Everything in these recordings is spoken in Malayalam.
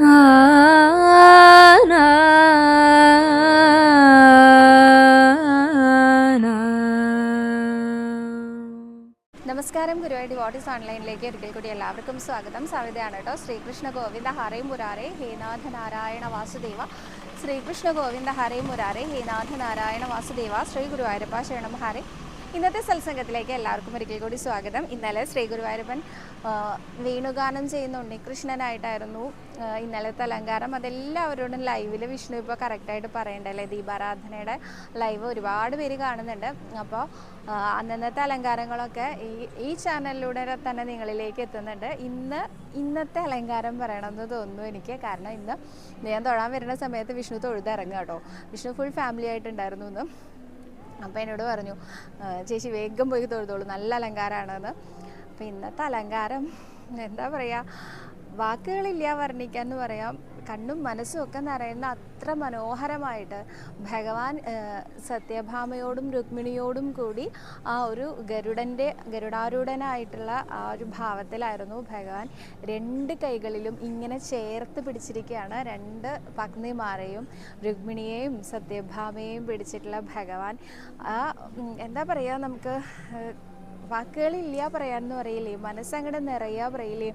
നമസ്കാരം ഗുരുവായൂർ ഡിവോട്ടീസ് ഓൺലൈനിലേക്ക് ഒരിക്കൽ കൂടി എല്ലാവർക്കും സ്വാഗതം. സവിതയാണ് കേട്ടോ. ശ്രീകൃഷ്ണ ഗോവിന്ദ ഹരേ മുരാരെ ഹേനാഥ നാരായണ വാസുദേവ. ശ്രീകൃഷ്ണ ഗോവിന്ദ ഹരേ മുരാരെ ഹേനാഥ നാരായണ വാസുദേവ. ശ്രീ ഗുരുവായൂരപ്പ ശരണം. ഹരേ. ഇന്നത്തെ സത്സംഗത്തിലേക്ക് എല്ലാവർക്കും ഒരിക്കൽ കൂടി സ്വാഗതം. ഇന്നലെ ശ്രീ ഗുരുവായൂരപ്പൻ വേണുഗാനം ചെയ്യുന്ന ഉണ്ണികൃഷ്ണനായിട്ടായിരുന്നു ഇന്നലത്തെ അലങ്കാരം. അതെല്ലാവരോടും ലൈവിൽ വിഷ്ണു ഇപ്പോൾ കറക്റ്റായിട്ട് പറയണ്ടല്ലേ? ദീപാരാധനയുടെ ലൈവ് ഒരുപാട് പേര് കാണുന്നുണ്ട്. അപ്പോൾ അന്നന്നത്തെ അലങ്കാരങ്ങളൊക്കെ ഈ ഈ ചാനലിലൂടെ തന്നെ നിങ്ങളിലേക്ക് എത്തുന്നുണ്ട്. ഇന്ന് ഇന്നത്തെ അലങ്കാരം പറയണമെന്ന് തോന്നുന്നു എനിക്ക്. കാരണം ഇന്ന് ഞാൻ തൊഴാൻ വരുന്ന സമയത്ത് വിഷ്ണു തൊഴുതിറങ്ങുക കേട്ടോ. വിഷ്ണു ഫുൾ ഫാമിലി ആയിട്ടുണ്ടായിരുന്നു ഇന്ന്. അപ്പോൾ എന്നോട് പറഞ്ഞു "ആ, ചേച്ചി വേഗം പോയി തൊഴുതോളൂ നല്ല അലങ്കാരമാണെന്ന് അപ്പോൾ ഇന്നത്തെ അലങ്കാരം എന്താ പറയുക വാക്കുകളില്ല വർണിക്കാൻ എന്ന് പറയാം. കണ്ണും മനസ്സും ഒക്കെ നിറയുന്ന അത്ര മനോഹരമായിട്ട് ഭഗവാൻ സത്യഭാമയോടും രുക്മിണിയോടും കൂടി ആ ഒരു ഗരുഡന്റെ ഗരുഡാരൂഢനായിട്ടുള്ള ആ ഒരു ഭാവത്തിലായിരുന്നു ഭഗവാൻ. രണ്ട് കൈകളിലും ഇങ്ങനെ ചേർത്ത് പിടിച്ചിരിക്കുകയാണ്. രണ്ട് പത്നിമാരെയും രുക്മിണിയെയും സത്യഭാമയെയും പിടിച്ചിട്ടുള്ള ഭഗവാൻ. ആ എന്താ പറയുക നമുക്ക് വാക്കുകളില്ല പറയാന്ന് പറയില്ലേ? മനസ്സങ്ങടെ നിറയാ പറയില്ലേ?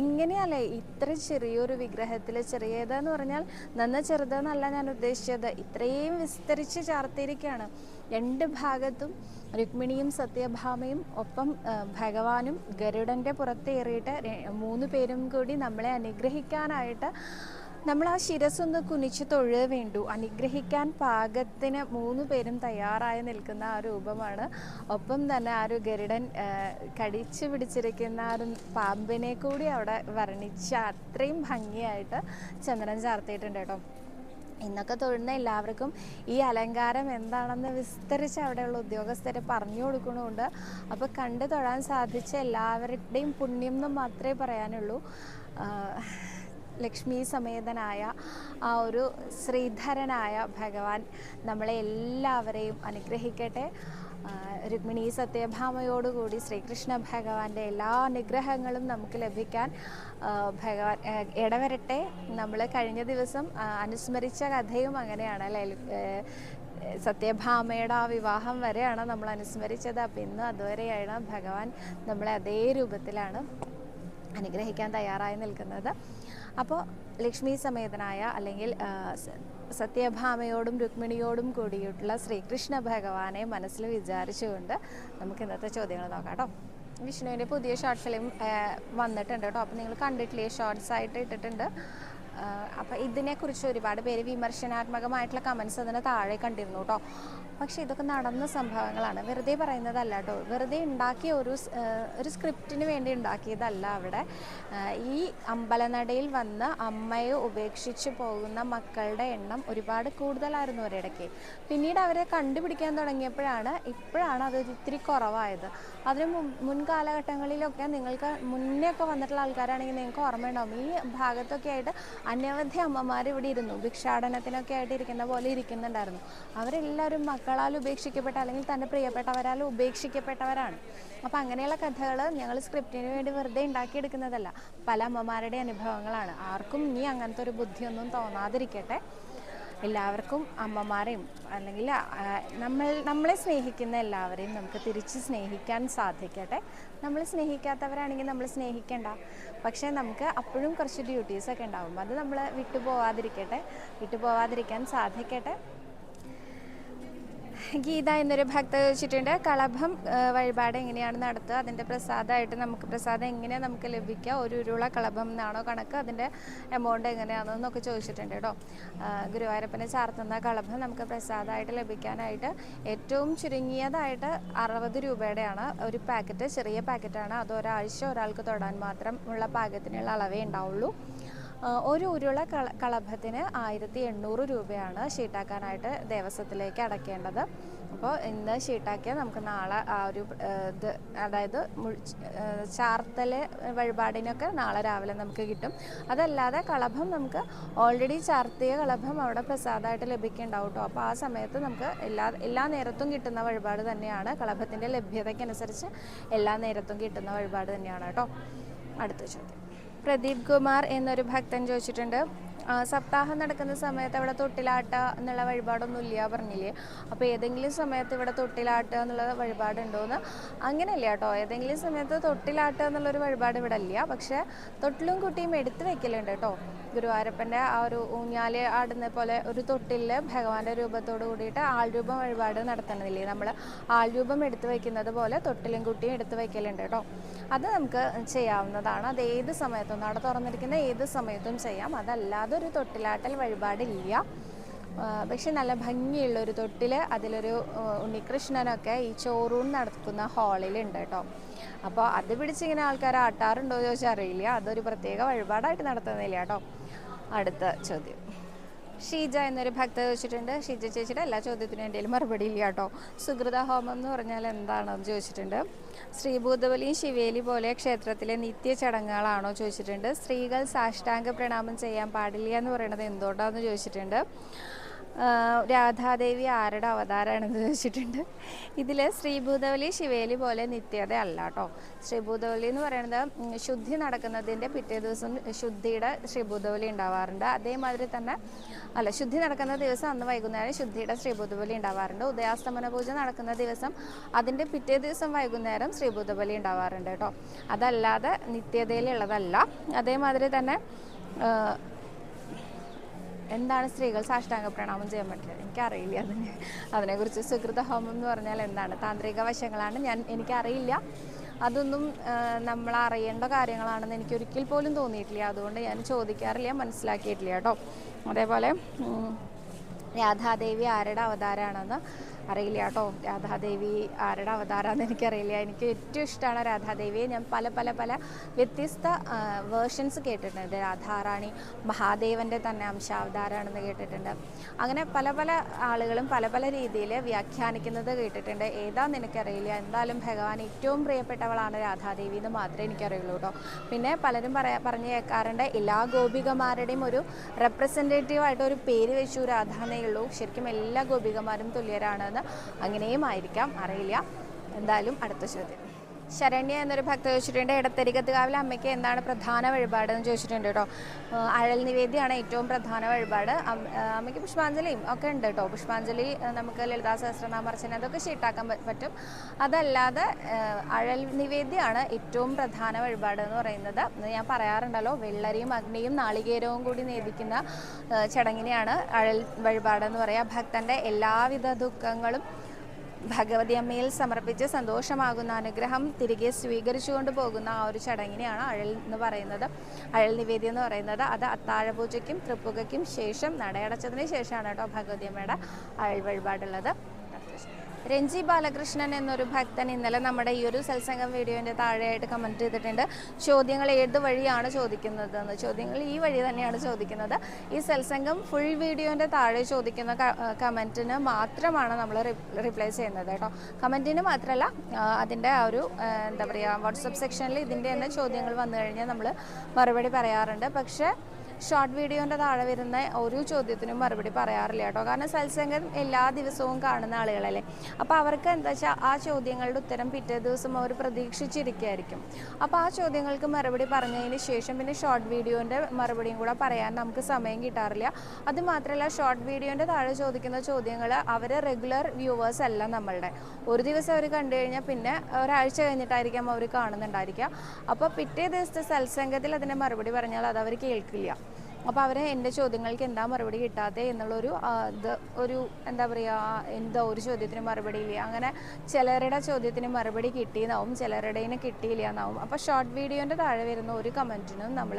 എങ്ങനെയല്ലേ ഇത്ര ചെറിയൊരു വിഗ്രഹത്തിൽ ചെറിയതെന്ന് പറഞ്ഞാൽ നന്ന ചെറുതെന്നല്ല ഞാൻ ഉദ്ദേശിച്ചത്. ഇത്രയും വിസ്തരിച്ച് ചാർത്തിയിരിക്കുകയാണ് രണ്ട് ഭാഗത്തും രുക്മിണിയും സത്യഭാമയും ഒപ്പം ഭഗവാനും ഗരുഡന്റെ പുറത്തേറിയിട്ട് മൂന്ന് പേരും കൂടി നമ്മളെ അനുഗ്രഹിക്കാനായിട്ട് നമ്മൾ ആ ശിരസൊന്ന് കുനിച്ച് തൊഴുക വേണ്ടു. അനുഗ്രഹിക്കാൻ പാകത്തിന് മൂന്ന് പേരും തയ്യാറായി നിൽക്കുന്ന ആ രൂപമാണ്. ഒപ്പം തന്നെ ആ ഒരു ഗരുഡൻ കടിച്ചു പിടിച്ചിരിക്കുന്ന ആ ഒരു പാമ്പിനെ കൂടി അവിടെ വർണിച്ച് അത്രയും ഭംഗിയായിട്ട് ചന്ദ്രൻ ചാർത്തിയിട്ടുണ്ട് കേട്ടോ. ഇന്നൊക്കെ തൊഴുന്ന എല്ലാവർക്കും ഈ അലങ്കാരം എന്താണെന്ന് വിസ്തരിച്ച് അവിടെയുള്ള ഉദ്യോഗസ്ഥരെ പറഞ്ഞു കൊടുക്കണമുണ്ട്. അപ്പോൾ കണ്ടു തൊഴാൻ സാധിച്ച എല്ലാവരുടെയും പുണ്യം എന്ന് മാത്രമേ പറയാനുള്ളൂ. ലക്ഷ്മി സമേതനായ ആ ഒരു ശ്രീധരനായ ഭഗവാൻ നമ്മളെ എല്ലാവരെയും അനുഗ്രഹിക്കട്ടെ. രുക്മിണി സത്യഭാമയോടുകൂടി ശ്രീകൃഷ്ണ ഭഗവാന്റെ എല്ലാ അനുഗ്രഹങ്ങളും നമുക്ക് ലഭിക്കാൻ ഭഗവാൻ ഇടവരട്ടെ. നമ്മൾ കഴിഞ്ഞ ദിവസം അനുസ്മരിച്ച കഥയും അങ്ങനെയാണ് അല്ലേ? സത്യഭാമയുടെ ആ വിവാഹം വരെയാണ് നമ്മൾ അനുസ്മരിച്ചത്. അപ്പം ഇന്ന് അതുവരെയാണ് ഭഗവാൻ നമ്മളെ അതേ രൂപത്തിലാണ് അനുഗ്രഹിക്കാൻ തയ്യാറായി നിൽക്കുന്നത്. അപ്പോൾ ലക്ഷ്മി സമേതനായ അല്ലെങ്കിൽ സത്യഭാമയോടും രുക്മിണിയോടും കൂടിയിട്ടുള്ള ശ്രീകൃഷ്ണ ഭഗവാനെ മനസ്സിൽ വിചാരിച്ചുകൊണ്ട് നമുക്ക് ഇന്നത്തെ ചോദ്യങ്ങൾ നോക്കാം കേട്ടോ. വിഷ്ണുവിന്റെ പുതിയ ഷോർട്ട് ഫിലിം വന്നിട്ടുണ്ട് കേട്ടോ. അപ്പോൾ നിങ്ങൾ കണ്ടിട്ടില്ലേ? ഷോർട്സ് ആയിട്ട് ഇട്ടിട്ടുണ്ട്. അപ്പോൾ ഇതിനെക്കുറിച്ച് ഒരുപാട് പേര് വിമർശനാത്മകമായിട്ടുള്ള കമൻസ് അതിന് താഴെ കണ്ടിരുന്നു കേട്ടോ. പക്ഷേ ഇതൊക്കെ നടന്ന സംഭവങ്ങളാണ്. വെറുതെ പറയുന്നതല്ല കേട്ടോ. വെറുതെ ഉണ്ടാക്കിയ ഒരു ഒരു സ്ക്രിപ്റ്റിന് വേണ്ടി ഉണ്ടാക്കിയതല്ല അവിടെ. ഈ അമ്പലനടയിൽ വന്ന് അമ്മയെ ഉപേക്ഷിച്ച് പോകുന്ന മക്കളുടെ എണ്ണം ഒരുപാട് കൂടുതലായിരുന്നു ഒരിടയ്ക്ക്. പിന്നീട് അവരെ കണ്ടുപിടിക്കാൻ തുടങ്ങിയപ്പോഴാണ് ഇപ്പോഴാണ് അത് ഇത്തിരി കുറവായത്. അതിന് മുൻ മുൻകാലഘട്ടങ്ങളിലൊക്കെ നിങ്ങൾക്ക് മുന്നേ ഒക്കെ വന്നിട്ടുള്ള ആൾക്കാരാണെങ്കിൽ നിങ്ങൾക്ക് ഓർമ്മയുണ്ടാവും. ഈ ഭാഗത്തൊക്കെ ആയിട്ട് അനവധി അമ്മമാർ ഇവിടെ ഇരുന്നു. ഭിക്ഷാടനത്തിനൊക്കെ ആയിട്ട് ഇരിക്കുന്ന പോലെ ഇരിക്കുന്നുണ്ടായിരുന്നു. അവരെല്ലാവരും മക്കളാൽ ഉപേക്ഷിക്കപ്പെട്ട അല്ലെങ്കിൽ തന്റെ പ്രിയപ്പെട്ടവരാൽ ഉപേക്ഷിക്കപ്പെട്ടവരാണ്. അപ്പോൾ അങ്ങനെയുള്ള കഥകൾ ഞങ്ങൾ സ്ക്രിപ്റ്റിന് വേണ്ടി വെറുതെ ഉണ്ടാക്കിയെടുക്കുന്നതല്ല. പല അമ്മമാരുടെ അനുഭവങ്ങളാണ്. ആർക്കും ഇനി അങ്ങനത്തെ ഒരു ബുദ്ധിയൊന്നും തോന്നാതിരിക്കട്ടെ. എല്ലാവർക്കും അമ്മമാരെയും അല്ലെങ്കിൽ നമ്മൾ നമ്മളെ സ്നേഹിക്കുന്ന എല്ലാവരെയും നമുക്ക് തിരിച്ച് സ്നേഹിക്കാൻ സാധിക്കട്ടെ. നമ്മൾ സ്നേഹിക്കാത്തവരാണെങ്കിൽ നമ്മൾ സ്നേഹിക്കേണ്ട. പക്ഷേ നമുക്ക് അപ്പോഴും കുറച്ച് ഡ്യൂട്ടീസൊക്കെ ഉണ്ടാവും. അത് നമ്മൾ വിട്ടുപോവാതിരിക്കട്ടെ. വിട്ടുപോവാതിരിക്കാൻ സാധിക്കട്ടെ. ഗീത എന്നൊരു ഭക്ത ചോദിച്ചിട്ടുണ്ട്. കളഭം വഴിപാട് എങ്ങനെയാണ് നടത്തുക? അതിന്റെ പ്രസാദമായിട്ട് നമുക്ക് പ്രസാദം എങ്ങനെയാണ് നമുക്ക് ലഭിക്കുക ഒരു ഉരുള കളഭം എന്നാണോ കണക്ക്? അതിന്റെ എമൗണ്ട് എങ്ങനെയാണെന്നൊക്കെ ചോദിച്ചിട്ടുണ്ട് കേട്ടോ. ഗുരുവായൂരപ്പനെ ചാർത്തുന്ന കളഭം നമുക്ക് പ്രസാദമായിട്ട് ലഭിക്കാനായിട്ട് ഏറ്റവും ചുരുങ്ങിയതായിട്ട് അറുപത് രൂപയുടെയാണ് ഒരു പാക്കറ്റ്. ചെറിയ പാക്കറ്റാണ്. അത് ഒരാഴ്ച ഒരാൾക്ക് തൊടാൻ മാത്രം ഉള്ള പാകത്തിനുള്ള അളവേ ഉണ്ടാവുള്ളൂ. ഒരു ഉരുള കള കളഭത്തിന് ആയിരത്തി എണ്ണൂറ് രൂപയാണ് ഷീട്ടാക്കാനായിട്ട് ദേവസ്വത്തിലേക്ക് അടയ്ക്കേണ്ടത്. അപ്പോൾ ഇന്ന് ഷീട്ടാക്കിയാൽ നമുക്ക് നാളെ ആ ഒരു ഇത് അതായത് ചാർത്തൽ വഴിപാടിനൊക്കെ നാളെ രാവിലെ നമുക്ക് കിട്ടും. അതല്ലാതെ കളഭം നമുക്ക് ഓൾറെഡി ചാർത്തിയ കളഭം അവിടെ പ്രസാദമായിട്ട് ലഭിക്കുന്നുണ്ടാവും കേട്ടോ അപ്പോൾ ആ സമയത്ത് നമുക്ക് എല്ലാ എല്ലാ നേരത്തും കിട്ടുന്ന വഴിപാട് തന്നെയാണ്. കളഭത്തിന്റെ ലഭ്യതയ്ക്കനുസരിച്ച് എല്ലാ നേരത്തും കിട്ടുന്ന വഴിപാട് തന്നെയാണ് കേട്ടോ അടുത്ത ചോദ്യം. പ്രദീപ് കുമാർ എന്നൊരു ഭക്തൻ ചോദിച്ചിട്ടുണ്ട്. സപ്താഹം നടക്കുന്ന സമയത്ത് അവിടെ തൊട്ടിലാട്ട എന്നുള്ള വഴിപാടൊന്നും ഇല്ല പറഞ്ഞില്ലേ? അപ്പോൾ ഏതെങ്കിലും സമയത്ത് ഇവിടെ തൊട്ടിലാട്ട എന്നുള്ള വഴിപാടുണ്ടോയെന്ന് അങ്ങനെയല്ല കേട്ടോ. ഏതെങ്കിലും സമയത്ത് തൊട്ടിലാട്ട എന്നുള്ളൊരു വഴിപാട് ഇവിടെ ഇല്ല. പക്ഷേ തൊട്ടിലും കുട്ടിയും എടുത്തു വെക്കലുണ്ട് കേട്ടോ. ഗുരുവായൂരപ്പന്റെ ആ ഒരു ഊഞ്ഞാൽ ആടുന്ന പോലെ ഒരു തൊട്ടിലിൽ ഭഗവാന്റെ രൂപത്തോട് കൂടിയിട്ട് ആൾരൂപം വഴിപാട് നടത്തണമെന്നില്ലേ നമ്മൾ ആൾരൂപം എടുത്തു വയ്ക്കുന്നത് പോലെ തൊട്ടിലും കുട്ടിയും എടുത്ത് വയ്ക്കലുണ്ട് കേട്ടോ. അത് നമുക്ക് ചെയ്യാവുന്നതാണ്. അത് ഏത് സമയത്തും നട തുറന്നിരിക്കുന്ന ഏത് സമയത്തും ചെയ്യാം. അതല്ലാതെ ഒരു തൊട്ടിലാട്ടൽ വഴിപാടില്ല. പക്ഷെ നല്ല ഭംഗിയുള്ള ഒരു തൊട്ടിൽ അതിലൊരു ഉണ്ണികൃഷ്ണനൊക്കെ ഈ ചോറൂൺ നടക്കുന്ന ഹാളിലുണ്ട് കേട്ടോ. അപ്പോൾ അത് പിടിച്ചിങ്ങനെ ആൾക്കാർ ആട്ടാറുണ്ടോ ചോദിച്ചാൽ അറിയില്ല. അതൊരു പ്രത്യേക വഴിപാടായിട്ട് നടത്തുന്നില്ല കേട്ടോ. അടുത്ത ചോദ്യം. ഷീജ എന്നൊരു ഭക്ത ചോദിച്ചിട്ടുണ്ട്. ഷീജ ചേച്ചിയുടെ എല്ലാ ചോദ്യത്തിനും എന്തെങ്കിലും മറുപടി ഇല്ല കേട്ടോ. സുഹൃത ഹോമം എന്ന് പറഞ്ഞാൽ എന്താണെന്ന് ചോദിച്ചിട്ടുണ്ട്. ശ്രീഭൂതബലിയും ശിവേലി പോലെ ക്ഷേത്രത്തിലെ നിത്യ ചടങ്ങുകളാണോ ചോദിച്ചിട്ടുണ്ട്. സ്ത്രീകൾ സാഷ്ടാംഗ പ്രണാമം ചെയ്യാൻ പാടില്ല എന്ന് പറയുന്നത് എന്തുകൊണ്ടാണെന്ന് ചോദിച്ചിട്ടുണ്ട്. രാധാദേവി ആരുടെ അവതാരമാണെന്ന് ചോദിച്ചിട്ടുണ്ട്. ഇതിൽ ശ്രീഭൂതവലി ശിവേലി പോലെ നിത്യത അല്ല കേട്ടോ ശ്രീഭൂതവലി എന്ന് പറയുന്നത് ശുദ്ധി നടക്കുന്നതിന്റെ പിറ്റേ ദിവസം ശുദ്ധിയുടെ ശ്രീഭൂതവലി ഉണ്ടാവാറുണ്ട്. അതേമാതിരി തന്നെ അല്ല ശുദ്ധി നടക്കുന്ന ദിവസം അന്ന് വൈകുന്നേരം ശുദ്ധിയുടെ ശ്രീഭൂതബലി ഉണ്ടാവാറുണ്ട്. ഉദയാസ്തമന പൂജ നടക്കുന്ന ദിവസം അതിന്റെ പിറ്റേ ദിവസം വൈകുന്നേരം ശ്രീഭൂതബലി ഉണ്ടാവാറുണ്ട് കേട്ടോ അതല്ലാതെ നിത്യതയിലുള്ളതല്ല. അതേമാതിരി തന്നെ എന്താണ് സ്ത്രീകൾ സാഷ്ടാംഗ പ്രണാമം ചെയ്യാൻ പറ്റില്ല? എനിക്കറിയില്ല അതിന്. അതിനെക്കുറിച്ച് സുഹൃത ഹോമം എന്ന് പറഞ്ഞാൽ എന്താണ്? താന്ത്രിക വശങ്ങളാണ്. ഞാൻ എനിക്കറിയില്ല. അതൊന്നും നമ്മൾ അറിയേണ്ട കാര്യങ്ങളാണെന്ന് എനിക്ക് ഒരിക്കൽ പോലും തോന്നിയിട്ടില്ല. അതുകൊണ്ട് ഞാൻ ചോദിക്കാറില്ല മനസ്സിലാക്കിയിട്ടില്ല കേട്ടോ. അതേപോലെ രാധാദേവി ആരുടെ അവതാരമാണെന്ന് അറിയില്ല കേട്ടോ. രാധാദേവി ആരുടെ അവതാരമാണെന്ന് എനിക്കറിയില്ല. എനിക്ക് ഏറ്റവും ഇഷ്ടമാണ് രാധാദേവിയെ. ഞാൻ പല പല പല വ്യത്യസ്ത വേർഷൻസ് കേട്ടിട്ടുണ്ട്. രാധാറാണി മഹാദേവന്റെ തന്നെ അംശാവതാരമാണെന്ന് കേട്ടിട്ടുണ്ട്. അങ്ങനെ പല പല ആളുകളും പല പല രീതിയിൽ വ്യാഖ്യാനിക്കുന്നത് കേട്ടിട്ടുണ്ട്. ഏതാന്ന് എനിക്കറിയില്ല എന്തായാലും ഭഗവാൻ ഏറ്റവും പ്രിയപ്പെട്ടവളാണ് രാധാദേവി എന്ന് മാത്രമേ എനിക്കറിയുള്ളൂ കേട്ടോ. പിന്നെ പലരും പറയാ പറഞ്ഞു കേൾക്കാറുണ്ട് എല്ലാ ഗോപികമാരുടെയും ഒരു റെപ്രസെന്റേറ്റീവായിട്ട് ഒരു പേര് വെച്ചു രാധാന്നേ ഉള്ളൂ. ശരിക്കും എല്ലാ ഗോപികമാരും അങ്ങനെയും ആയിരിക്കാം. അറിയില്ല. എന്തായാലും അടുത്ത ചോദ്യം. ശരണ്യ എന്നൊരു ഭക്ത ചോദിച്ചിട്ടുണ്ട് ഇടത്തരികത്തുകാവിലെ അമ്മയ്ക്ക് എന്താണ് പ്രധാന വഴിപാട് എന്ന് ചോദിച്ചിട്ടുണ്ട് കേട്ടോ അഴൽ നിവേദ്യമാണ് ഏറ്റവും പ്രധാന വഴിപാട്. അമ്മയ്ക്ക് പുഷ്പാഞ്ജലിയും ഒക്കെ ഉണ്ട് കേട്ടോ പുഷ്പാഞ്ജലി നമുക്ക് ലളിതാ സഹസ്രനാമർച്ചന അതൊക്കെ ഷീട്ടാക്കാൻ പറ്റും. അതല്ലാതെ അഴൽ നിവേദ്യമാണ് ഏറ്റവും പ്രധാന വഴിപാട് എന്ന് പറയുന്നത് ഞാൻ പറയാറുണ്ടല്ലോ വെള്ളരിയും അഗ്നിയും നാളികേരവും കൂടി നേദിക്കുന്ന ചടങ്ങിനെയാണ് അഴൽ വഴിപാട് എന്ന് പറയുക ഭക്തന്റെ എല്ലാവിധ ദുഃഖങ്ങളും ഭഗവതി അമ്മയിൽ സമർപ്പിച്ച് സന്തോഷമാകുന്ന അനുഗ്രഹം തിരികെ സ്വീകരിച്ചുകൊണ്ട് പോകുന്ന ആ ഒരു ചടങ്ങിനെയാണ് അഴൽ എന്ന് പറയുന്നത്. അഴൽ നിവേദ്യം എന്ന് പറയുന്നത് അത് അത്താഴപൂജയ്ക്കും തൃപ്പുകയ്ക്കും ശേഷം നടയടച്ചതിന് ശേഷമാണ് കേട്ടോ ഭഗവതി അമ്മയുടെ അഴൽ വഴിപാടുള്ളത്. രഞ്ജി ബാലകൃഷ്ണൻ എന്നൊരു ഭക്തൻ ഇന്നലെ നമ്മുടെ ഈ ഒരു സത്സംഗം വീഡിയോന്റെ താഴെയായിട്ട് കമന്റ് ചെയ്തിട്ടുണ്ട്. ചോദ്യങ്ങൾ ഏത് വഴിയാണ് ചോദിക്കുന്നത് ചോദിക്കുന്നതെന്ന്. ചോദ്യങ്ങൾ ഈ വഴി തന്നെയാണ് ചോദിക്കുന്നത്. ഈ സത്സംഗം ഫുൾ വീഡിയോന്റെ താഴെ ചോദിക്കുന്ന കമന്റിന് മാത്രമാണ് നമ്മൾ റിപ്ലൈ ചെയ്യുന്നത് കേട്ടോ. കമന്റിന് മാത്രമല്ല അതിന്റെ ആ ഒരു എന്താ പറയുക വാട്സപ്പ് സെക്ഷനിൽ ഇതിന്റെ തന്നെ ചോദ്യങ്ങൾ വന്നു കഴിഞ്ഞാൽ നമ്മൾ മറുപടി പറയാറുണ്ട്. പക്ഷേ ഷോർട്ട് വീഡിയോന്റെ താഴെ വരുന്ന ഓരോ ചോദ്യത്തിനും മറുപടി പറയാറില്ല കേട്ടോ. കാരണം സത്സംഗം എല്ലാ ദിവസവും കാണുന്ന ആളുകളല്ലേ. അപ്പോൾ അവർക്ക് എന്താ വെച്ചാൽ ആ ചോദ്യങ്ങളുടെ ഉത്തരം പിറ്റേ ദിവസം അവർ പ്രതീക്ഷിച്ചിരിക്കുകയായിരിക്കും അപ്പോൾ ആ ചോദ്യങ്ങൾക്ക് മറുപടി പറഞ്ഞതിന് ശേഷം പിന്നെ ഷോർട്ട് വീഡിയോന്റെ മറുപടിയും കൂടെ പറയാൻ നമുക്ക് സമയം കിട്ടാറില്ല. അത് മാത്രമല്ല ഷോർട്ട് വീഡിയോന്റെ താഴെ ചോദിക്കുന്ന ചോദ്യങ്ങൾ അവർ റെഗുലർ വ്യൂവേഴ്സ് അല്ല നമ്മളുടെ. ഒരു ദിവസം അവർ കണ്ടു കഴിഞ്ഞാൽ പിന്നെ ഒരാഴ്ച കഴിഞ്ഞിട്ടായിരിക്കാം അവർ കാണുന്നുണ്ടായിരിക്കുക. അപ്പോൾ പിറ്റേ ദിവസത്തെ സത്സംഗത്തിൽ അതിന്റെ മറുപടി പറഞ്ഞാൽ അത് അവർ കേൾക്കില്ല. അപ്പോൾ അവരെ എന്റെ ചോദ്യങ്ങൾക്ക് എന്താ മറുപടി കിട്ടാതെ എന്നുള്ളൊരു ഇത് ഒരു എന്താ പറയുക എന്തോ ഒരു ചോദ്യത്തിന് മറുപടി ഇല്ല? അങ്ങനെ ചിലരുടെ ചോദ്യത്തിന് മറുപടി കിട്ടിയെന്നാവും ചിലരുടേന് കിട്ടിയില്ല എന്നാവും അപ്പോൾ ഷോർട്ട് വീഡിയോന്റെ താഴെ വരുന്ന ഒരു കമന്റിനും നമ്മൾ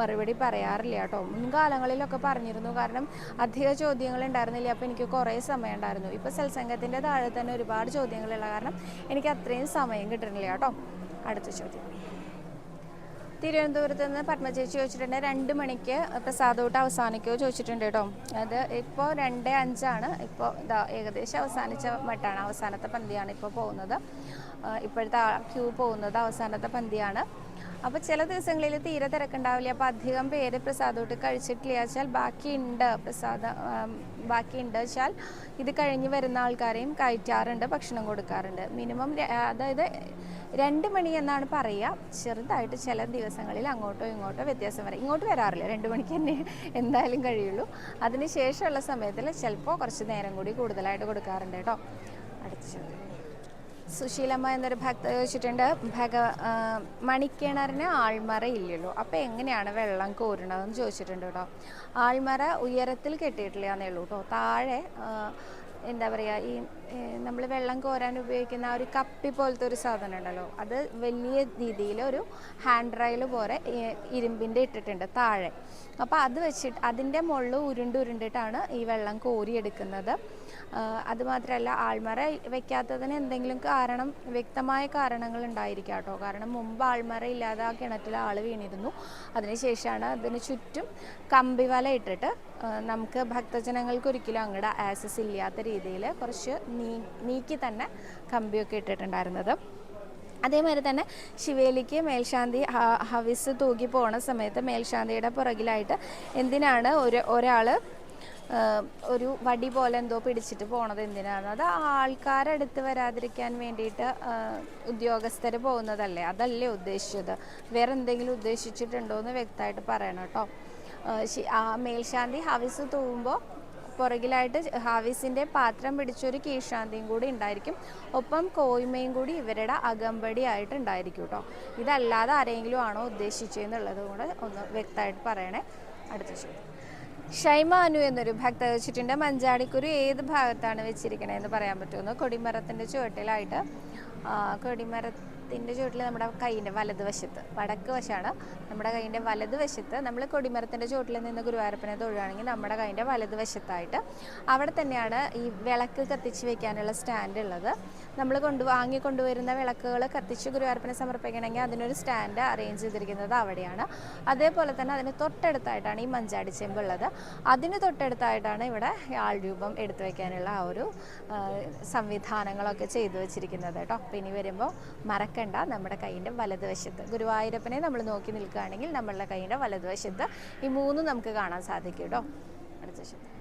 മറുപടി പറയാറില്ല കേട്ടോ. മുൻകാലങ്ങളിലൊക്കെ പറഞ്ഞിരുന്നു കാരണം അധിക ചോദ്യങ്ങൾ ഉണ്ടായിരുന്നില്ല അപ്പോൾ എനിക്ക് കുറേ സമയം ഉണ്ടായിരുന്നു ഇപ്പോൾ സത്സംഗത്തിന്റെ താഴെ തന്നെ ഒരുപാട് ചോദ്യങ്ങളുള്ള കാരണം എനിക്ക് അത്രയും സമയം കിട്ടുന്നില്ല കേട്ടോ. അടുത്ത ചോദ്യം. തിരുവനന്തപുരത്ത് നിന്ന് പത്മചേച്ചി ചോദിച്ചിട്ടുണ്ട്. രണ്ട് മണിക്ക് പ്രസാദോട്ട് അവസാനിക്കുമോ ചോദിച്ചിട്ടുണ്ട് കേട്ടോ. അത് ഇപ്പോൾ രണ്ട് അഞ്ചാണ്. ഇപ്പോൾ ഇതാ ഏകദേശം അവസാനിച്ച മട്ടാണ്. അവസാനത്തെ പന്തിയാണ് ഇപ്പോൾ പോകുന്നത്. ഇപ്പോഴത്തെ ക്യൂ പോകുന്നത് അവസാനത്തെ പന്തിയാണ്. അപ്പോൾ ചില ദിവസങ്ങളിൽ തീരെ തിരക്കുണ്ടാവില്ല. അപ്പോൾ അധികം പേര് പ്രസാദോട്ട് കഴിച്ചിട്ടില്ല വെച്ചാൽ ബാക്കിയുണ്ട് പ്രസാദ ബാക്കിയുണ്ട് വെച്ചാൽ ഇത് കഴിഞ്ഞ് വരുന്ന ആൾക്കാരെയും കയറ്റാറുണ്ട് ഭക്ഷണം കൊടുക്കാറുണ്ട്. മിനിമം അതായത് രണ്ട് മണി എന്നാണ് പറയുക. ചെറുതായിട്ട് ചില ദിവസങ്ങളിൽ അങ്ങോട്ടോ ഇങ്ങോട്ടോ വ്യത്യാസം വരാം ഇങ്ങോട്ട് വരാറില്ല. രണ്ട് മണിക്ക് തന്നെ എന്തായാലും കഴിയുള്ളൂ. അതിന് ശേഷമുള്ള സമയത്തിൽ ചിലപ്പോൾ കുറച്ച് നേരം കൂടി കൂടുതലായിട്ട് കൊടുക്കാറുണ്ട് കേട്ടോ. ചോദ്യം. സുശീലമ്മ എന്നൊരു ഭക്ത ചോദിച്ചിട്ടുണ്ട്. ഭഗ മണിക്കിണറിന് ആൾമറ ഇല്ലല്ലോ. അപ്പോൾ എങ്ങനെയാണ് വെള്ളം കോരണതെന്ന് ചോദിച്ചിട്ടുണ്ട് കേട്ടോ. ആൾമറ ഉയരത്തിൽ കെട്ടിയിട്ടില്ല എന്നേ ഉള്ളൂ കേട്ടോ. താഴെ എന്താ പറയുക ഈ നമ്മൾ വെള്ളം കോരാൻ ഉപയോഗിക്കുന്ന ഒരു കപ്പി പോലത്തെ ഒരു സാധനം ഉണ്ടല്ലോ. അത് വലിയ രീതിയിൽ ഒരു ഹാൻഡ് ഡ്രൈൽ പോലെ ഇരുമ്പിന്റെ ഇട്ടിട്ടുണ്ട് താഴെ. അപ്പോൾ അത് വെച്ചിട്ട് അതിന്റെ മുകളിൽ ഉരുണ്ട് ഉരുണ്ടിട്ടാണ് ഈ വെള്ളം കോരിയെടുക്കുന്നത്. അതുമാത്രമല്ല ആൾമറ വെക്കാത്തതിന് എന്തെങ്കിലും കാരണം വ്യക്തമായ കാരണങ്ങൾ ഉണ്ടായിരിക്കാം കേട്ടോ. കാരണം മുമ്പ് ആൾമറ ഇല്ലാതെ ആ കിണറ്റിൽ ആൾ വീണിരുന്നു. അതിനുശേഷമാണ് അതിന് ചുറ്റും കമ്പിവല ഇട്ടിട്ട് നമുക്ക് ഭക്തജനങ്ങൾക്ക് ഒരിക്കലും അങ്ങോട്ട് ആക്സസ് ഇല്ലാത്ത രീതിയിൽ കുറച്ച് നീക്കി തന്നെ കമ്പിയൊക്കെ ഇട്ടിട്ടുണ്ടായിരുന്നത്. അതേമാതിരി തന്നെ ശിവേലിക്ക് മേൽശാന്തി ഹവിസ് തൂക്കി പോണ സമയത്ത് മേൽശാന്തിയുടെ പുറകിലായിട്ട് എന്തിനാണ് ഒരു ഒരാൾ ഒരു വടി പോലെ എന്തോ പിടിച്ചിട്ട് പോണത് എന്തിനാണ്? അത് ആൾക്കാരടുത്ത് വരാതിരിക്കാൻ വേണ്ടിയിട്ട് ഉദ്യോഗസ്ഥർ പോകുന്നതല്ലേ? അതല്ലേ ഉദ്ദേശിച്ചത്? വേറെ എന്തെങ്കിലും ഉദ്ദേശിച്ചിട്ടുണ്ടോ എന്ന് വ്യക്തമായിട്ട് പറയണം കേട്ടോ. മേൽശാന്തി ഹവിസ് തൂവുമ്പോൾ പുറകിലായിട്ട് ഹാവിസിന്റെ പാത്രം പിടിച്ചൊരു കീഴ്ശാന്തിയും കൂടി ഉണ്ടായിരിക്കും. ഒപ്പം കോയ്മയും കൂടി ഇവരുടെ അകമ്പടി ആയിട്ട് ഉണ്ടായിരിക്കും കേട്ടോ ഇതല്ലാതെ ആരെങ്കിലും ആണോ ഉദ്ദേശിച്ചതെന്നുള്ളത് കൂടെ ഒന്ന് വ്യക്തമായിട്ട് പറയണേ. അടുത്ത ചോദ്യം. ഷൈമ അനു എന്നൊരു ഭക്ത വെച്ചിട്ടുണ്ട്. മഞ്ചാടിക്കുരു ഏത് ഭാഗത്താണ് വെച്ചിരിക്കണേ എന്ന് പറയാൻ പറ്റുമെന്ന് കൊടിമരത്തിന്റെ ചുവട്ടിലായിട്ട് ആ, കൊടിമരത്തിന്റെ ചുവട്ടിൽ നമ്മുടെ കൈയിന്റെ വലതുവശത്ത് വടക്ക് വശമാണ്. നമ്മുടെ കൈയിന്റെ വലതുവശത്ത് നമ്മൾ കൊടിമരത്തിന്റെ ചുവട്ടിൽ നിന്ന് ഗുരുവായൂരപ്പനെ തൊഴുകയാണെങ്കിൽ നമ്മുടെ കൈയിന്റെ വലതുവശത്തായിട്ട് അവിടെ തന്നെയാണ് ഈ വിളക്ക് കത്തിച്ച് വെക്കാനുള്ള സ്റ്റാൻഡ് ഉള്ളത്. നമ്മൾ കൊണ്ട് വാങ്ങി കൊണ്ടുവരുന്ന വിളക്കുകൾ കത്തിച്ച് ഗുരുവായൂരപ്പനെ സമർപ്പിക്കണമെങ്കിൽ അതിനൊരു സ്റ്റാൻഡ് അറേഞ്ച് ചെയ്തിരിക്കുന്നത് അവിടെയാണ്. അതേപോലെ തന്നെ അതിന് തൊട്ടടുത്തായിട്ടാണ് ഈ മഞ്ചാടി ചെമ്പ് ഉള്ളത്. അതിന് തൊട്ടടുത്തായിട്ടാണ് ഇവിടെ ആൾ രൂപം എടുത്തു വയ്ക്കാനുള്ള ആ ഒരു സംവിധാനങ്ങളൊക്കെ ചെയ്തു വെച്ചിരിക്കുന്നത് കേട്ടോ. അപ്പം ഇനി വരുമ്പോൾ മറക്കണ്ട നമ്മുടെ കൈയിന്റെ വലതുവശത്ത്. ഗുരുവായൂരപ്പനെ നമ്മൾ നോക്കി നിൽക്കുകയാണെങ്കിൽ നമ്മളുടെ കൈയിന്റെ വലതുവശത്ത് ഈ മൂന്നും നമുക്ക് കാണാൻ സാധിക്കും കേട്ടോ. അടുത്ത ശബ്ദം.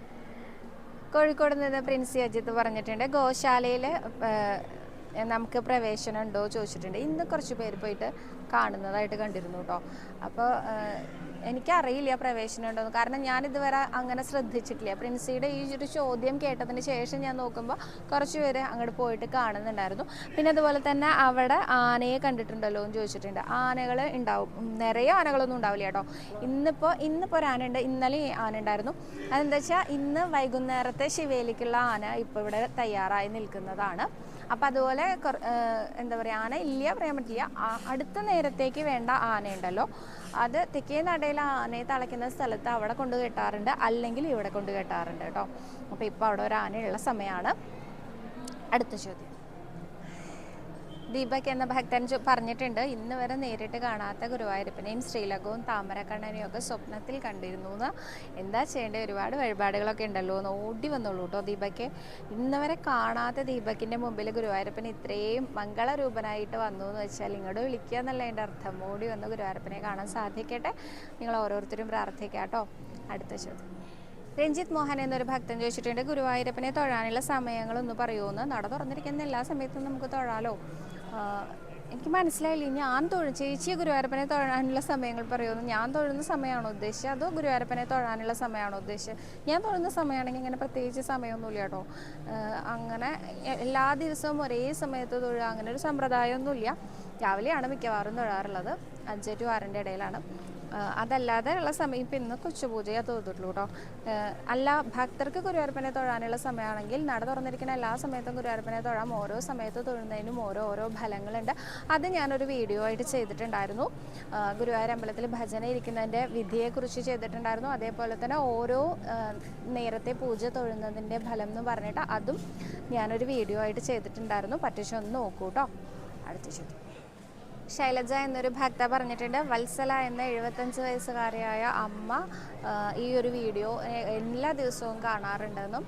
കോഴിക്കോട് നിന്ന് പ്രിൻസി അജിത്ത് പറഞ്ഞിട്ടുണ്ട്. ഗോശാലയിൽ നമുക്ക് പ്രവേശനം ഉണ്ടോ ചോദിച്ചിട്ടുണ്ട്. ഇന്ന് കുറച്ച് പേര് പോയിട്ട് കാണുന്നതായിട്ട് കണ്ടിരുന്നു കേട്ടോ അപ്പോൾ എനിക്കറിയില്ല പ്രവേശനം ഉണ്ടോ കാരണം ഞാൻ ഇതുവരെ അങ്ങനെ ശ്രദ്ധിച്ചിട്ടില്ല. പ്രിൻസിയുടെ ഈ ഒരു ചോദ്യം കേട്ടതിന് ശേഷം ഞാൻ നോക്കുമ്പോൾ കുറച്ച് പേര് അങ്ങോട്ട് പോയിട്ട് കാണുന്നുണ്ടായിരുന്നു. പിന്നെ അതുപോലെ തന്നെ അവിടെ ആനയെ കണ്ടിട്ടുണ്ടല്ലോ എന്ന് ചോദിച്ചിട്ടുണ്ട്. ആനകൾ ഉണ്ടാവും. നിറയെ ആനകളൊന്നും ഉണ്ടാവില്ല കേട്ടോ. ഇന്നിപ്പോൾ ഇന്നിപ്പോൾ ഒരു ഇന്നലെ ആന ഉണ്ടായിരുന്നു അതെന്താ വെച്ചാൽ ഇന്ന് വൈകുന്നേരത്തെ ശിവേലിക്കുള്ള ആന ഇപ്പോൾ ഇവിടെ തയ്യാറായി നിൽക്കുന്നതാണ്. അപ്പം അതുപോലെ എന്താ പറയുക ആന ഇല്ല പറയാൻ പറ്റില്ല. അടുത്ത നേരത്തേക്ക് വേണ്ട ആനയുണ്ടല്ലോ. അത് തെക്കേ നടയിൽ ആനയെ തളയ്ക്കുന്ന സ്ഥലത്ത് അവിടെ കൊണ്ട് കെട്ടാറുണ്ട്. അല്ലെങ്കിൽ ഇവിടെ കൊണ്ട് കെട്ടാറുണ്ട് കേട്ടോ. അപ്പോൾ ഇപ്പോൾ അവിടെ ഒരു ആനയുള്ള സമയമാണ് അടുത്ത ചോദ്യം. ദീപക് എന്ന ഭക്തൻ പറഞ്ഞിട്ടുണ്ട് ഇന്ന് വരെ നേരിട്ട് കാണാത്ത ഗുരുവായൂരപ്പനെയും ശ്രീലകവും താമരക്കണ്ണനെയും ഒക്കെ സ്വപ്നത്തിൽ കണ്ടിരുന്നു എന്ന് എന്താ ചെയ്യേണ്ടത് ഒരുപാട് വഴിപാടുകളൊക്കെ ഉണ്ടല്ലോ എന്ന് ഓടി വന്നോളൂ കേട്ടോ ദീപക്ക് ഇന്ന് വരെ കാണാത്ത ദീപക്കിന്റെ മുമ്പിൽ ഗുരുവായൂരപ്പൻ ഇത്രയും മംഗളരൂപനായിട്ട് വന്നു എന്ന് വെച്ചാൽ ഇങ്ങോട്ട് വിളിക്കുക എന്നല്ല എന്റെ അർത്ഥം. ഓടി വന്ന് ഗുരുവായൂരപ്പനെ കാണാൻ സാധിക്കട്ടെ. നിങ്ങൾ ഓരോരുത്തരും പ്രാർത്ഥിക്കാം കേട്ടോ അടുത്ത ചോദ്യം. രഞ്ജിത്ത് മോഹൻ എന്നൊരു ഭക്തൻ ചോദിച്ചിട്ടുണ്ട് ഗുരുവായൂരപ്പനെ തൊഴാനുള്ള സമയങ്ങളൊന്ന് പറയുമെന്ന് നട തുറന്നിരിക്കുന്ന എല്ലാ സമയത്തും നമുക്ക് തൊഴാലോ? എനിക്ക് മനസ്സിലായില്ല. ഞാൻ തൊഴു ചേച്ചി ഗുരുവായൂരപ്പനെ തൊഴാനുള്ള സമയങ്ങൾ പറയുമെന്ന് ഞാൻ തൊഴുന്ന സമയമാണോ ഉദ്ദേശിച്ചത്? അതോ ഗുരുവായൂരപ്പനെ തൊഴാനുള്ള സമയമാണോ ഉദ്ദേശിച്ചത്? ഞാൻ തൊഴുന്ന സമയമാണെങ്കിൽ ഇങ്ങനെ പ്രത്യേകിച്ച് സമയമൊന്നുമില്ല കേട്ടോ. അങ്ങനെ എല്ലാ ദിവസവും ഒരേ സമയത്ത് തൊഴുക അങ്ങനെ ഒരു സമ്പ്രദായമൊന്നുമില്ല. രാവിലെയാണ് മിക്കവാറും തൊഴാറുള്ളത്. അഞ്ച് ടു ആറിന്റെ ഇടയിലാണ്. അതല്ലാതെ ഉള്ള സമയം ഇപ്പം ഇന്ന് കൊച്ചുപൂജയെ തോന്നിട്ടുള്ളൂ കേട്ടോ അല്ല ഭക്തർക്ക് ഗുരുവായൂരപ്പനെ തൊഴാനുള്ള സമയമാണെങ്കിൽ നട തുറന്നിരിക്കുന്ന എല്ലാ സമയത്തും ഗുരുവായൂരപ്പനെ തൊഴാം. ഓരോ സമയത്ത് തൊഴുന്നതിനും ഓരോ ഓരോ ഫലങ്ങളുണ്ട്. അത് ഞാനൊരു വീഡിയോ ആയിട്ട് ചെയ്തിട്ടുണ്ടായിരുന്നു. ഗുരുവായൂർ അമ്പലത്തിൽ ഭജന ഇരിക്കുന്നതിന്റെ വിധിയെക്കുറിച്ച് ചെയ്തിട്ടുണ്ടായിരുന്നു. അതേപോലെ തന്നെ ഓരോ നേരത്തെ പൂജ തൊഴുന്നതിന്റെ ഫലം എന്ന് പറഞ്ഞിട്ട് അതും ഞാനൊരു വീഡിയോ ആയിട്ട് ചെയ്തിട്ടുണ്ടായിരുന്നു. പറ്റിച്ചൊന്ന് നോക്കൂ കേട്ടോ അടുത്ത ചോദ്യം. ശൈലജ എന്നൊരു ഭക്ത പറഞ്ഞിട്ടുണ്ട്. വത്സല എന്ന എഴുപത്തഞ്ച് വയസ്സുകാരിയായ അമ്മ ഈ ഒരു വീഡിയോ എല്ലാ ദിവസവും കാണാറുണ്ടെന്നും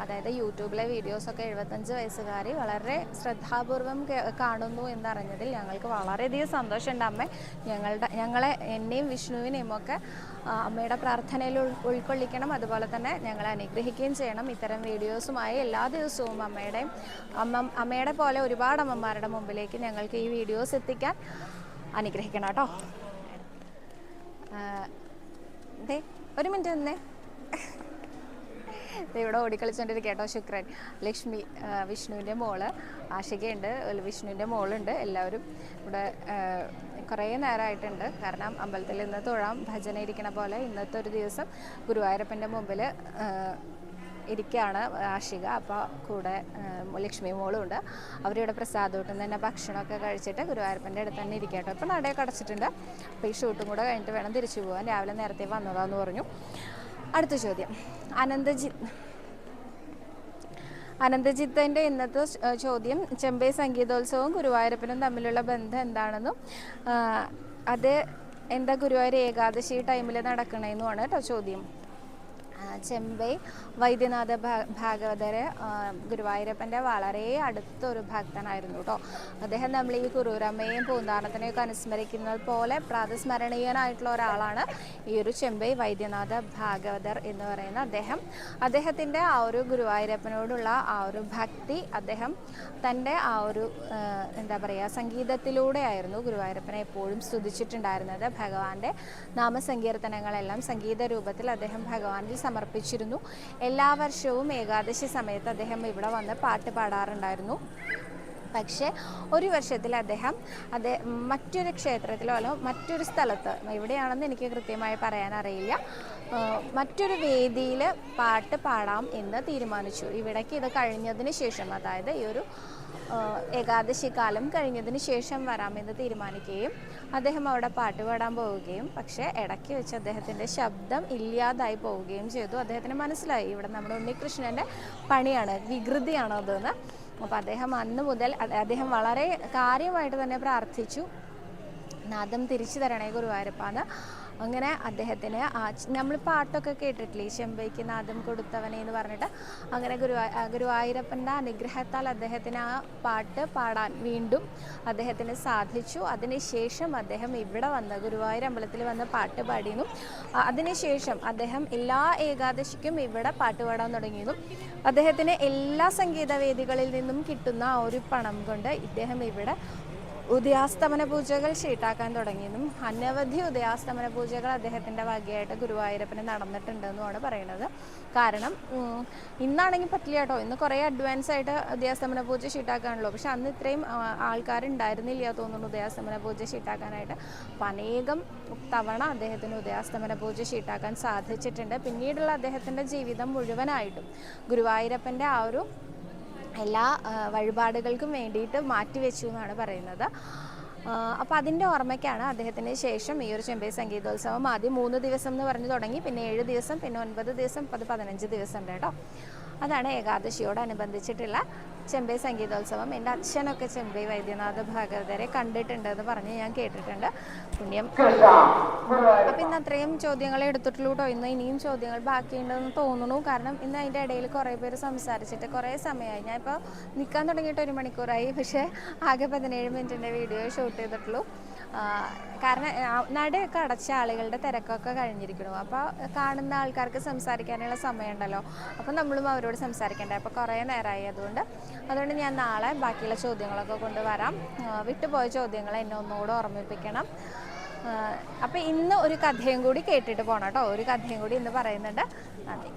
അതായത് യൂട്യൂബിലെ വീഡിയോസൊക്കെ എഴുപത്തഞ്ച് വയസ്സുകാരി വളരെ ശ്രദ്ധാപൂർവം കാണുന്നു എന്നറിഞ്ഞതിൽ ഞങ്ങൾക്ക് വളരെയധികം സന്തോഷമുണ്ട്. അമ്മ ഞങ്ങളുടെ ഞങ്ങളെ എന്നെയും വിഷ്ണുവിനെയും ഒക്കെ അമ്മയുടെ പ്രാർത്ഥനയിൽ ഉൾക്കൊള്ളിക്കണം. അതുപോലെ തന്നെ ഞങ്ങളെ അനുഗ്രഹിക്കുകയും ചെയ്യണം. ഇത്തരം വീഡിയോസുമായി എല്ലാ ദിവസവും അമ്മയുടെയും അമ്മ അമ്മയുടെ പോലെ ഒരുപാട് അമ്മമാരുടെ മുമ്പിലേക്ക് ഞങ്ങൾക്ക് ഈ വീഡിയോസ് എത്തിക്കാൻ അനുഗ്രഹിക്കണം കേട്ടോ. ഒരു മിനിറ്റ് നിന്നേ ദേ ഇവിടെ ഓടിക്കളിച്ചോണ്ടിരിക്കുക കേട്ടോ ശുക്രൻ. ലക്ഷ്മി വിഷ്ണുവിന്റെ മോൾ. ആഷികയുണ്ട് വിഷ്ണുവിന്റെ മോളുണ്ട്. എല്ലാവരും ഇവിടെ കുറേ നേരമായിട്ടുണ്ട് കാരണം അമ്പലത്തിൽ ഇന്ന് തൊഴാം ഭജന ഇരിക്കണ പോലെ ഇന്നത്തെ ഒരു ദിവസം ഗുരുവായൂരപ്പന്റെ മുമ്പിൽ ഇരിക്കുകയാണ് ആഷിക. അപ്പോൾ കൂടെ ലക്ഷ്മി മോളും ഉണ്ട്. അവരിവിടെ പ്രസാദോട്ടും തന്നെ ഭക്ഷണമൊക്കെ കഴിച്ചിട്ട് ഗുരുവായൂരപ്പന്റെ അടുത്ത് തന്നെ ഇരിക്കട്ടോ കേട്ടോ. ഇപ്പോൾ നടയൊക്കെ അടച്ചിട്ടുണ്ട്. അപ്പോൾ ഈ ഷൂട്ടും കൂടെ കഴിഞ്ഞിട്ട് വേണം തിരിച്ചു പോകാൻ രാവിലെ നേരത്തെ വന്നതാന്ന് പറഞ്ഞു. അടുത്ത ചോദ്യം. അനന്തജി അനന്തജിത്തന്റെ ഇന്നത്തെ ചോദ്യം ചെമ്പൈ സംഗീതോത്സവവും ഗുരുവായൂരപ്പനും തമ്മിലുള്ള ബന്ധം എന്താണെന്നും അത് എന്താ ഗുരുവായൂർ ഏകാദശി ടൈമിൽ നടക്കണേന്നുമാണ് കേട്ടോ ചോദ്യം. ചെമ്പൈ വൈദ്യനാഥ ഭാഗവതർ ഗുരുവായൂരപ്പന്റെ വളരെ അടുത്തൊരു ഭക്തനായിരുന്നു കേട്ടോ അദ്ദേഹം നമ്മൾ ഈ കുറൂരമ്മയും പൂന്താനത്തിനെയൊക്കെ അനുസ്മരിക്കുന്നത് പോലെ പ്രാതസ്മരണീയനായിട്ടുള്ള ഒരാളാണ് ഈ ഒരു ചെമ്പൈ വൈദ്യനാഥ ഭാഗവതർ എന്ന് പറയുന്ന അദ്ദേഹം. അദ്ദേഹത്തിന്റെ ആ ഒരു ഗുരുവായൂരപ്പനോടുള്ള ആ ഒരു ഭക്തി അദ്ദേഹം തന്റെ ആ ഒരു എന്താ പറയുക സംഗീതത്തിലൂടെ ആയിരുന്നു ഗുരുവായൂരപ്പനെ എപ്പോഴും സ്തുതിച്ചിട്ടുണ്ടായിരുന്നത്. ഭഗവാന്റെ നാമസങ്കീർത്തനങ്ങളെല്ലാം സംഗീത രൂപത്തിൽ അദ്ദേഹം ഭഗവാനിൽ സമർപ്പിച്ചിരുന്നു. എല്ലാ വർഷവും ഏകാദശി സമയത്ത് അദ്ദേഹം ഇവിടെ വന്ന് പാട്ട് പാടാറുണ്ടായിരുന്നു. പക്ഷേ ഒരു വർഷത്തിൽ അദ്ദേഹം അത് മറ്റൊരു ക്ഷേത്രത്തിലോ അല്ലോ മറ്റൊരു സ്ഥലത്ത് എവിടെയാണെന്ന് എനിക്ക് കൃത്യമായി പറയാനറിയില്ല മറ്റൊരു വേദിയിൽ പാട്ട് പാടാം എന്ന് തീരുമാനിച്ചു. ഇവിടേക്ക് ഇത് കഴിഞ്ഞതിന് ശേഷം അതായത് ഈ ഒരു ഏകാദശി കാലം കഴിഞ്ഞതിന് ശേഷം വരാമെന്ന് തീരുമാനിക്കുകയും അദ്ദേഹം അവിടെ പാട്ട് പാടാൻ പോവുകയും പക്ഷേ ഇടയ്ക്ക് വെച്ച് അദ്ദേഹത്തിന്റെ ശബ്ദം ഇല്ലാതായി പോവുകയും ചെയ്തു. അദ്ദേഹത്തിന് മനസ്സിലായി ഇവിടെ നമ്മുടെ ഉണ്ണികൃഷ്ണന്റെ പണിയാണ് വികൃതിയാണോ അതെന്ന്. അപ്പോൾ അദ്ദേഹം അന്ന് മുതൽ അദ്ദേഹം വളരെ കാര്യമായിട്ട് തന്നെ പ്രാർത്ഥിച്ചു. നാദം തിരിച്ചു തരണേ ഗുരുവായൂരപ്പാന്ന്. അങ്ങനെ അദ്ദേഹത്തിന് നമ്മൾ പാട്ടൊക്കെ കേട്ടിട്ടില്ലേ? ചെമ്പൈക്ക് നാദം കൊടുത്തവനെ എന്ന് പറഞ്ഞിട്ട്. അങ്ങനെ ഗുരുവാ ആ ഗുരുവായൂരപ്പന്റെ അനുഗ്രഹത്താൽ അദ്ദേഹത്തിന് ആ പാട്ട് പാടാൻ വീണ്ടും അദ്ദേഹത്തിന് സാധിച്ചു. അതിനുശേഷം അദ്ദേഹം ഇവിടെ വന്ന് ഗുരുവായൂർ അമ്പലത്തിൽ വന്ന് പാട്ട് പാടിയെന്നും ആ, അതിനുശേഷം അദ്ദേഹം എല്ലാ ഏകാദശിക്കും ഇവിടെ പാട്ട് പാടാൻ തുടങ്ങിയതും അദ്ദേഹത്തിന് എല്ലാ സംഗീത വേദികളിൽ നിന്നും കിട്ടുന്ന ആ ഒരു പണം കൊണ്ട് ഇദ്ദേഹം ഇവിടെ ഉദയാസ്തമന പൂജകൾ ഷീട്ടാക്കാൻ തുടങ്ങിയതും അനവധി ഉദയാസ്തമന പൂജകൾ അദ്ദേഹത്തിന്റെ വകയായിട്ട് ഗുരുവായൂരപ്പന് നടന്നിട്ടുണ്ടെന്നുമാണ് പറയുന്നത്. കാരണം ഇന്നാണെങ്കിൽ പറ്റില്ല കേട്ടോ. ഇന്ന് കുറേ അഡ്വാൻസ് ആയിട്ട് ഉദയാസ്തമന പൂജ ഷീട്ടാക്കാണല്ലോ പക്ഷെ അന്ന് ഇത്രയും ആൾക്കാരുണ്ടായിരുന്നില്ല തോന്നുന്നു ഉദയാസ്തമന പൂജ ഷീട്ടാക്കാനായിട്ട് അപ്പം അനേകം തവണ അദ്ദേഹത്തിന് ഉദയാസ്തമന പൂജ ഷീട്ടാക്കാൻ സാധിച്ചിട്ടുണ്ട്. പിന്നീടുള്ള അദ്ദേഹത്തിന്റെ ജീവിതം മുഴുവനായിട്ടും ഗുരുവായൂരപ്പന്റെ ആ ഒരു എല്ലാ വഴിപാടുകൾക്കും വേണ്ടിയിട്ട് മാറ്റിവെച്ചു എന്നാണ് പറയുന്നത്. അപ്പോൾ അതിന്റെ ഓർമ്മയ്ക്കാണ് അദ്ദേഹത്തിന് ശേഷം ഈ ഒരു ചെമ്പൈ സംഗീതോത്സവം ആദ്യം മൂന്ന് ദിവസം എന്ന് പറഞ്ഞ് തുടങ്ങി പിന്നെ ഏഴ് ദിവസം പിന്നെ ഒൻപത് ദിവസം അത് പതിനഞ്ച് ദിവസം ഉണ്ട് കേട്ടോ. അതാണ് ഏകാദശിയോടനുബന്ധിച്ചിട്ടുള്ള ചെമ്പൈ സംഗീതോത്സവം. എന്റെ അച്ഛനൊക്കെ ചെമ്പൈ വൈദ്യനാഥ ഭാഗവതരെ കണ്ടിട്ടുണ്ട് എന്ന് പറഞ്ഞ് ഞാൻ കേട്ടിട്ടുണ്ട്. പുണ്യം. അപ്പം ഇന്ന് അത്രയും ചോദ്യങ്ങളെ എടുത്തിട്ടുള്ളൂ കേട്ടോ. ഇന്ന് ഇനിയും ചോദ്യങ്ങൾ ബാക്കിയുണ്ടെന്ന് തോന്നുന്നു. കാരണം ഇന്ന് അതിന്റെ ഇടയിൽ കുറേ പേര് സംസാരിച്ചിട്ട് കുറേ സമയമായി. ഞാൻ ഇപ്പോൾ നിൽക്കാൻ തുടങ്ങിയിട്ട് ഒരു മണിക്കൂറായി. പക്ഷേ ആകെ പതിനേഴ് മിനിറ്റിന്റെ വീഡിയോ ഷൂട്ട് ചെയ്തിട്ടുള്ളൂ. കാരണം നടയൊക്കെ അടച്ച ആളുകളുടെ തിരക്കൊക്കെ കഴിഞ്ഞിരിക്കണു അപ്പോൾ കാണുന്ന ആൾക്കാർക്ക് സംസാരിക്കാനുള്ള സമയമുണ്ടല്ലോ. അപ്പോൾ നമ്മളും അവരോട് സംസാരിക്കണ്ടേ? അപ്പോൾ കുറേ നേരമായി അതുകൊണ്ട്. അതുകൊണ്ട് ഞാൻ നാളെ ബാക്കിയുള്ള ചോദ്യങ്ങളൊക്കെ കൊണ്ടുവരാം വിട്ടുപോയ ചോദ്യങ്ങൾ എന്നെ ഒന്നുകൂടെ ഓർമ്മിപ്പിക്കണം. അപ്പോൾ ഇന്ന് ഒരു കഥയും കൂടി കേട്ടിട്ട് പോകണം കേട്ടോ. ഒരു കഥയും കൂടി ഇന്ന് പറയുന്നുണ്ട്. നന്ദി.